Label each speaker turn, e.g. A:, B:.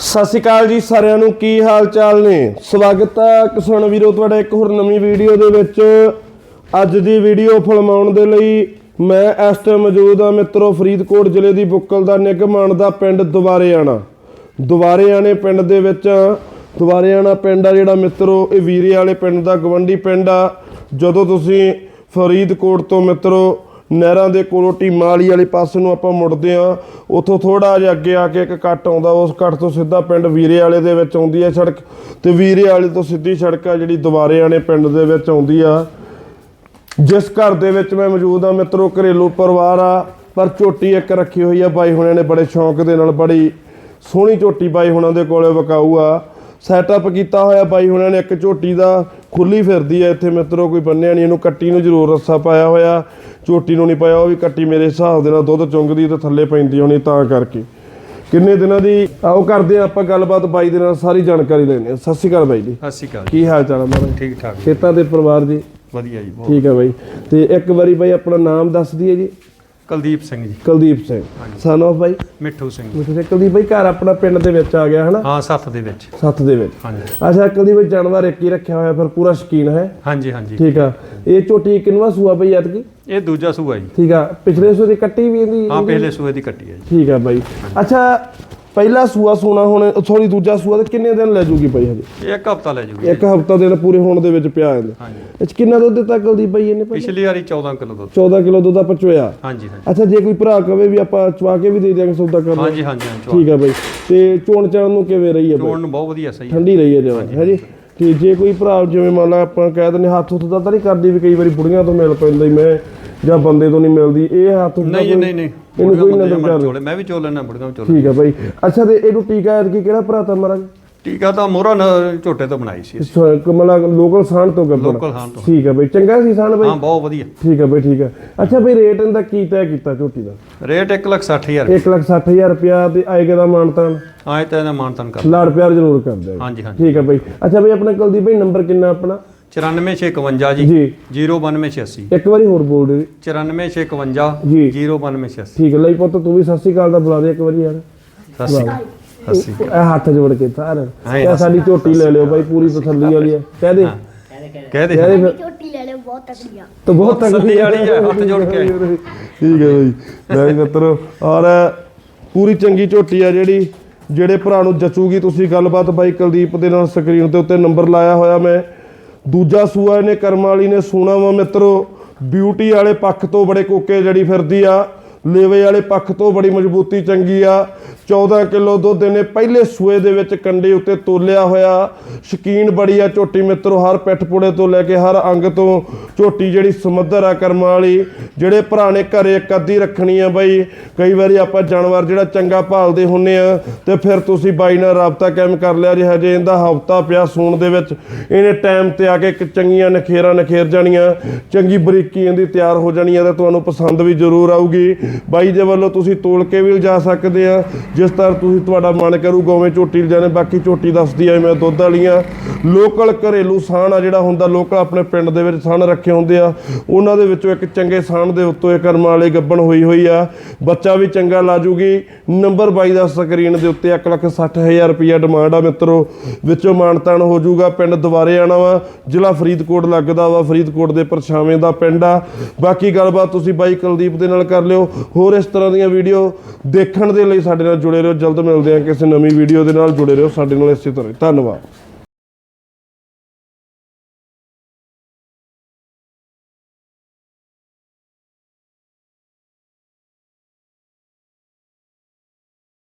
A: ਸਤਿ ਸ਼੍ਰੀ ਅਕਾਲ ਜੀ ਸਾਰਿਆਂ ਨੂੰ, ਕੀ ਹਾਲ ਚਾਲ ਨੇ? ਸਵਾਗਤ ਹੈ ਕਿਸਾਨ ਵੀਰੋ, ਤੁਹਾਡਾ ਇੱਕ ਹੋਰ ਨਵੀਂ ਵੀਡੀਓ ਦੇ ਵਿੱਚ। ਅੱਜ ਦੀ ਵੀਡੀਓ ਫਿਲਮਾਉਣ ਦੇ ਲਈ ਮੈਂ ਇਸ ਟਾਈਮ ਮੌਜੂਦ ਹਾਂ ਮਿੱਤਰੋ, ਫਰੀਦਕੋਟ ਜ਼ਿਲ੍ਹੇ ਦੀ ਬੁੱਕਲ ਦਾ ਨਿਗਮਾਨ ਦਾ ਪਿੰਡ ਦੁਬਾਰੇ ਆਣਾ ਦੁਬਾਰੇ ਆਣੇ ਪਿੰਡ ਦੇ ਵਿੱਚ ਦੁਬਾਰੇ ਆਣਾ ਪਿੰਡ ਆ ਜਿਹੜਾ ਮਿੱਤਰੋ, ਇਹ ਵੀਰੇ ਵਾਲੇ ਪਿੰਡ ਦਾ ਗਵੰਡੀ ਪਿੰਡ ਆ। ਜਦੋਂ ਤੁਸੀਂ ਫਰੀਦਕੋਟ ਤੋਂ ਮਿੱਤਰੋ ਨਹਿਰਾਂ ਦੇ ਕੋਲੋਂ ਟੀਮਾਲੀ ਵਾਲੇ ਪਾਸੇ ਨੂੰ ਆਪਾਂ ਮੁੜਦੇ ਆ ਉੱਥੋਂ ਥੋੜਾ ਜਿਹਾ ਅੱਗੇ ਆ ਕੇ ਇੱਕ ਕੱਟ ਆਉਂਦਾ, ਉਸ ਕੱਟ ਤੋਂ ਸਿੱਧਾ ਪਿੰਡ ਵੀਰੇ ਵਾਲੇ ਦੇ ਵਿੱਚ ਆਉਂਦੀ ਹੈ ਸੜਕ। ਤੇ ਵੀਰੇ ਵਾਲੇ ਤੋਂ ਸਿੱਧੀ ਸੜਕ ਆ ਜਿਹੜੀ ਦੁਬਾਰੇ ਆਣੇ ਪਿੰਡ ਦੇ ਵਿੱਚ ਆਉਂਦੀ ਆ। ਜਿਸ ਘਰ ਦੇ ਵਿੱਚ ਮੈਂ ਮੌਜੂਦ ਆ ਮਿੱਤਰੋ, ਘਰੇਲੂ ਪਰਿਵਾਰ ਆ, ਪਰ ਝੋਟੀ ਇੱਕ ਰੱਖੀ ਹੋਈ ਆ, ਬਾਈ ਹੁਣਾਂ ਨੇ ਬੜੇ ਸ਼ੌਂਕ ਦੇ ਨਾਲ ਬੜੀ ਸੋਹਣੀ ਝੋਟੀ ਬਾਈ ਹੁਣਾਂ ਦੇ ਕੋਲੇ ਵਿਕਾਊ ਆ। ਸੈਟਅਪ ਕੀਤਾ ਹੋਇਆ ਬਾਈ ਹੁਣਾਂ ਨੇ ਇੱਕ ਝੋਟੀ ਦਾ। ਖੁੱਲੀ ਫਿਰਦੀ ਆ ਇੱਥੇ ਮਿੱਤਰੋ ਕੋਈ ਬੰਨਿਆ ਨਹੀਂ। ਇਹਨੂੰ ਕੱਟੀ ਨੂੰ ਜ਼ਰੂਰ ਰੱਸਾ ਪਾਇਆ ਹੋਇਆ। ਝੋਟੀ ਨੂੰ ਨਹੀਂ ਪਾਇਆ ਉਹ ਵੀ ਕੱਟੀ ਮੇਰੇ ਹਿਸਾਬ ਦੇ ਨਾਲ ਦੁੱਧ ਚੁੰਗਦੀ ਤੇ ਥੱਲੇ ਪੈਂਦੀ ਹੋਣੀ ਤਾਂ ਕਰਕੇ। ਕਿੰਨੇ ਦਿਨਾਂ ਦੀ ਆਓ ਕਰਦੇ ਆ ਆਪਾਂ ਗੱਲਬਾਤ ਬਾਈ ਦੇ ਨਾਲ ਸਾਰੀ ਜਾਣਕਾਰੀ ਲੈਣੇ ਸਤਿ ਸ਼੍ਰੀ ਅਕਾਲ ਬਾਈ ਜੀ।
B: ਸਤਿ ਸ਼੍ਰੀ ਅਕਾਲ
A: ਕੀ ਹਾਲ ਚਾਲ ਹੈ
B: ਠੀਕ ਠਾਕ।
A: ਖੇਤਾਂ ਦੇ ਪਰਿਵਾਰ ਜੀ?
B: ਵਧੀਆ ਜੀ ਬਹੁਤ
A: ਠੀਕ ਹੈ ਬਾਈ। ਤੇ ਇੱਕ ਵਾਰੀ ਬਾਈ ਆਪਣਾ ਨਾਮ ਦੱਸ ਦਈਏ ਜੀ।
B: ਕੁਲਦੀਪ ਸਿੰਘ ਜੀ।
A: ਕੁਲਦੀਪ ਸਿੰਘ। ਸਨ of ਬਾਈ
B: ਮਿੱਠੂ ਸਿੰਘ
A: ਤੁਸੀਂ ਕੁਲਦੀਪ ਬਾਈ ਘਰ ਆਪਣਾ ਪਿੰਡ ਦੇ ਵਿੱਚ ਆ ਗਿਆ ਹਨਾ?
B: ਹਾਂ ਸੱਤ ਦੇ ਵਿੱਚ।
A: ਸੱਤ ਦੇ ਵਿੱਚ।
B: ਹਾਂਜੀ।
A: ਅੱਛਾ ਕੁਲਦੀਪ ਬਾਈ ਜਾਨਵਰ ਇੱਕ ਹੀ ਰੱਖਿਆ ਹੋਇਆ ਫਿਰ ਪੂਰਾ ਸ਼ਕੀਨ ਹੈ।
B: ਹਾਂਜੀ ਹਾਂਜੀ।
A: ਠੀਕ ਆ। ਇਹ ਝੋਟੀ ਕਿੰਨਵਾ ਸੂਆ ਬਈ ਐਤਕੀ?
B: ਇਹ ਦੂਜਾ ਸੂਆ ਜੀ।
A: ਠੀਕ ਆ। ਪਿਛਲੇ ਸੂਏ ਦੀ ਕੱਟੀ ਵੀ ਇਹਦੀ
B: ਹਾਂ ਪਹਿਲੇ ਸੂਏ ਦੀ ਕੱਟੀ ਹੈ ਜੀ।
A: ਠੀਕ ਆ ਬਾਈ ਅੱਛਾ ਪਹਿਲਾ ਸੂਆ ਸੋਨਾ ਹੁਣ ਸੌਰੀ ਦੂਜਾ ਸੂਆ ਤੇ ਕਿੰਨੇ ਦਿਨ ਲੈ ਜੂਗੀ ਬਾਈ ਹਜੇ?
B: ਇਹ ਇੱਕ ਹਫਤਾ ਲੈ ਜੂਗੀ।
A: ਇੱਕ ਹਫਤਾ ਦਿਨ ਪੂਰੇ ਹੋਣ ਦੇ ਵਿੱਚ ਪਿਆ ਜਾਂਦਾ
B: ਹਾਂਜੀ।
A: ਇਹ 'ਚ ਕਿੰਨਾ ਦੁੱਧ ਦਿੱਤਾ ਕੁਲਦੀਪ ਬਾਈ ਇਹਨੇ ਪਹਿਲਾਂ?
B: ਪਿਛਲੀ ਵਾਰੀ 14 ਕਿਲੋ ਦੁੱਧ।
A: 14 ਕਿਲੋ ਦੁੱਧ ਆਪਾਂ ਚੋਇਆ।
B: ਹਾਂਜੀ ਹਾਂਜੀ।
A: ਅੱਛਾ ਜੇ ਕੋਈ ਭਰਾ ਕਵੇ ਵੀ ਆਪਾਂ ਚਵਾ ਕੇ ਵੀ ਦੇ ਦਿਆਂਗੇ ਸੌਦਾ ਕਰ ਲਓ
B: ਹਾਂਜੀ ਹਾਂਜੀ ਹਾਂਜੀ
A: ਠੀਕ ਆ ਬਾਈ। ਤੇ ਚੋਣ ਚਾਣ ਨੂੰ ਕਿਵੇਂ ਰਹੀ ਹੈ ਬਾਈ?
B: ਚੋਣ ਨੂੰ ਬਹੁਤ ਵਧੀਆ ਸਹੀ ਹੈ
A: ਠੰਡੀ ਰਹੀ ਹੈ ਜਮਾਂ ਹੈ ਜੀ? ਤੇ ਜੇ ਕੋਈ ਭਰਾ ਜਿਵੇਂ ਮੰਨ ਲਾ ਆਪਾਂ ਕਹਿ ਦਿੰਦੇ ਹੱਥ ਹੁੱਥ ਦਾ ਤਾਂ ਨਹੀਂ ਕਰਦੀ ਵੀ ਕਈ ਵਾਰੀ ਬੁੜੀਆਂ ਤੋਂ ਮਿਲ ਪੈਂਦਾ ਹੀ ਮੈਂ ਜਾਂ ਬੰਦੇ ਤੋਂ ਨਹੀਂ ਮਿਲਦੀ ਇਹ ਹੱਥ ਦਾ
B: ਨਹੀਂ ਨਹੀਂ ਨਹੀਂ।
A: ਇਹਨੂੰ ਕੋਈ ਨਜ਼ਰ ਕਰ
B: ਚੋਲੇ ਮੈਂ ਵੀ ਚੋਲ ਬੁੜੀਆਂ ਵੀ ਚੋਲ
A: ਠੀਕ ਆ ਬਾਈ। ਅੱਛਾ ਤੇ ਇਹਨੂੰ ਟੀਕਾ ਐਤਕੀ ਕਿਹੜਾ ਭਰਾ ਤਾ ਮਹਾਰਾਜ
B: ਟੀਕਾ ਤਾਂ ਮੋਹਰਾ ਝੋਟੇ ਤੋਂ ਬਣਾਈ ਸੀ।
A: ਕਮਲਾ ਲੋਕਲ ਸਾਨ ਤੋਂ ਗੱਬੜ
B: ਲੋਕਲ ਹਾਂ ਤੋਂ।
A: ਠੀਕ ਆ ਬਾਈ ਚੰਗਾ ਸੀ ਸਾਨ ਬਾਈ?
B: ਹਾਂ ਬਹੁਤ ਵਧੀਆ।
A: ਠੀਕ ਆ ਬਾਈ ਠੀਕ ਆ। ਅੱਛਾ ਬਾਈ ਰੇਟ ਇਹਦਾ ਕੀ ਤੈਅ ਕੀਤਾ ਝੋਟੀ ਦਾ?
B: ਰੇਟ 160000
A: 1 ਲੱਖ 60000 ਰੁਪਿਆ ਤੇ ਆਏਗਾ ਦਾ ਮਾਨਤਾਨ?
B: ਆਏ ਤਾਂ ਇਹਦਾ ਮਾਨਤਨ ਕਰ।
A: ਲਾੜ ਪਿਆਰ ਜ਼ਰੂਰ ਕਰ ਦਿਓ
B: ਹਾਂਜੀ ਹਾਂਜੀ।
A: ਠੀਕ ਆ ਬਾਈ। ਅੱਛਾ ਬਾਈ ਆਪਣਾ ਕੁਲਦੀਪ ਬਾਈ ਨੰਬਰ ਕਿੰਨਾ ਆਪਣਾ?
B: 94651 ਜੀ
A: ਜੀ।
B: 09286
A: ਇੱਕ ਵਾਰੀ ਹੋਰ ਬੋਲ ਜੀ।
B: 94651
A: ਜੀ
B: 09286
A: ਠੀਕ ਹੈ ਲਈ ਪੁੱਤ ਤੂੰ ਵੀ ਸਤਿ ਸ਼੍ਰੀ ਅਕਾਲ ਦਾ ਬੁਲਾ ਦੇ ਇੱਕ ਵਾਰੀ ਯਾਰ।
B: ਸਤਿ ਸ਼੍ਰੀ ਅਕਾਲ ਸਤਿ ਸ਼੍ਰੀ
A: ਇਹ ਹੱਥ ਜੋੜ ਕੇ ਸਾਰ
B: ਹਾਂ,
A: ਇਹ ਸਾਡੀ ਝੋਟੀ ਲੈ ਲਿਓ ਬਾਈ ਪੂਰੀ ਤਸੱਲੀ ਵਾਲੀ ਹੈ। ਕਹਿ ਦੇ।
B: ਅਕਾਲ ਕਹਿ ਦੇ।
A: ਕਹਿ ਦੇ ਫਿਰ।
C: ਝੋਟੀ ਲੈ ਲਿਓ ਬਹੁਤ ਤਕੜੀ ਆ
A: ਤਾਂ ਬਹੁਤ
B: ਤਸੱਲੀ ਵਾਲੀ ਹੈ, ਹੱਥ ਜੋੜ ਕੇ।
A: ਠੀਕ ਹੈ ਬਾਈ। ਮੈਂ ਮਿੱਤਰੋ ਔਰ ਪੂਰੀ ਚੰਗੀ ਝੋਟੀ ਆ ਜਿਹੜੀ ਜਿਹੜੇ ਭਰਾ ਨੂੰ ਜਚੂਗੀ ਤੁਸੀਂ ਗੱਲਬਾਤ ਬਾਈ ਕੁਲਦੀਪ ਦੇ ਨਾਲ ਸਕਰੀਨ ਦੇ ਉੱਤੇ ਨੰਬਰ ਲਾਇਆ ਹੋਇਆ ਮੈਂ। ਦੂਜਾ ਸੂਆ ਇਹਨੇ ਕਰਮ ਵਾਲੀ ਨੇ, ਸੂਣਾ ਵਾ ਮਿੱਤਰੋ। ਬਿਊਟੀ ਵਾਲੇ ਪੱਖ ਤੋਂ ਬੜੇ ਕੋਕੇ ਜੜੀ ਫਿਰਦੀ ਆ। ਲੇਵੇ ਵਾਲੇ ਪੱਖ ਤੋਂ ਬੜੀ ਮਜ਼ਬੂਤੀ ਚੰਗੀ ਆ। 14 ਕਿਲੋ ਦੁੱਧ ਇਹਨੇ ਪਹਿਲੇ ਸੂਏ ਦੇ ਵਿੱਚ ਕੰਡੇ ਉੱਤੇ ਤੋਲਿਆ ਹੋਇਆ। ਸ਼ਕੀਨ ਬੜੀ ਆ ਝੋਟੀ ਮਿੱਤਰੋ, ਹਰ ਪਿੱਠ ਪੁੜੇ ਤੋਂ ਲੈ ਕੇ ਹਰ ਅੰਗ ਤੋਂ। ਝੋਟੀ ਜਿਹੜੀ ਸਮੁੰਦਰ ਆ ਕਰਮਾਂ ਵਾਲੀ, ਜਿਹੜੇ ਭਰਾ ਨੇ ਘਰੇ ਇੱਕ ਅੱਧੀ ਰੱਖਣੀ ਆ ਬਾਈ। ਕਈ ਵਾਰੀ ਆਪਾਂ ਜਾਨਵਰ ਜਿਹੜਾ ਚੰਗਾ ਭਾਲਦੇ ਹੁੰਨੇ ਆ, ਤੇ ਫਿਰ ਤੁਸੀਂ ਬਾਈ ਨਾਲ ਰਾਬਤਾ ਕਾਇਮ ਕਰ ਲਿਆ ਜੇ, ਹਜੇ ਇਹਦਾ ਹਫਤਾ ਪਿਆ ਸੂਣ ਦੇ ਵਿੱਚ। ਇਹਨੇ ਟਾਈਮ ਤੇ ਆ ਕੇ ਇੱਕ ਚੰਗੀਆਂ ਨਖੇਰਾਂ ਨਖੇਰ ਜਾਣੀਆਂ, ਚੰਗੀ ਬਰੀਕੀ ਇਹਦੀ ਤਿਆਰ ਹੋ ਜਾਣੀ ਆ ਤੇ ਤੁਹਾਨੂੰ ਪਸੰਦ ਵੀ ਜ਼ਰੂਰ ਆਊਗੀ। ਬਾਈ ਦੇ ਵੱਲੋਂ ਤੁਸੀਂ ਤੋਲ ਕੇ ਵੀ ਲਿਜਾ ਸਕਦੇ ਆ। ਜਿਸ ਤਰ੍ਹਾਂ ਤੁਸੀਂ ਤੁਹਾਡਾ ਮਨ ਕਰੂ ਗੋਵੇਂ ਝੋਟੀ ਲਿਜਾਣੇ। ਬਾਕੀ ਝੋਟੀ ਦੱਸਦੀ ਆ ਮੈਂ ਦੁੱਧ ਵਾਲੀਆਂ। ਲੋਕਲ ਘਰੇਲੂ ਸਾਣ ਆ ਜਿਹੜਾ ਹੁੰਦਾ, ਲੋਕਲ ਆਪਣੇ ਪਿੰਡ ਦੇ ਵਿੱਚ ਸਾਣ ਰੱਖੇ ਹੁੰਦੇ ਆ। ਉਹਨਾਂ ਦੇ ਵਿੱਚੋਂ ਇੱਕ ਚੰਗੇ ਸਾਣ ਦੇ ਉੱਤੋਂ ਇਹ ਕਰਮਾਂ ਵਾਲੀ ਗੱਬਣ ਹੋਈ ਹੋਈ ਆ। ਬੱਚਾ ਵੀ ਚੰਗਾ ਲਾ ਜੂਗੀ ਨੰਬਰ 22 ਦਾ ਸਕਰੀਨ ਦੇ ਉੱਤੇ 160000 ਰੁਪਇਆ ਡਿਮਾਂਡ ਆ ਮਿੱਤਰੋ। ਵਿੱਚੋਂ ਮਾਨਤਾਨ ਹੋ ਜਾਊਗਾ, ਪਿੰਡ ਦੁਬਾਰੇ ਆਣਾ ਵਾ। ਜ਼ਿਲ੍ਹਾ ਫਰੀਦਕੋਟ ਲੱਗਦਾ ਵਾ। ਫਰੀਦਕੋਟ ਦੇ ਪਰਛਾਵੇਂ ਦਾ ਪਿੰਡ ਆ। ਬਾਕੀ ਗੱਲਬਾਤ ਤੁਸੀਂ ਬਾਈ ਕੁਲਦੀਪ ਦੇ ਨਾਲ ਕਰ ਲਿਓ। ਹੋਰ ਇਸ ਤਰ੍ਹਾਂ ਦੀਆਂ ਵੀਡੀਓ ਦੇਖਣ ਦੇ ਲਈ ਸਾਡੇ ਨਾਲ ਜੁੜੇ ਰਹੋ। ਜਲਦ ਮਿਲਦੇ ਹਾਂ ਕਿਸੇ ਨਵੀਂ ਵੀਡੀਓ ਦੇ ਨਾਲ। ਜੁੜੇ ਰਹੋ ਸਾਡੇ ਨਾਲ ਇਸੇ ਤਰ੍ਹਾਂ ਹੀ। ਧੰਨਵਾਦ।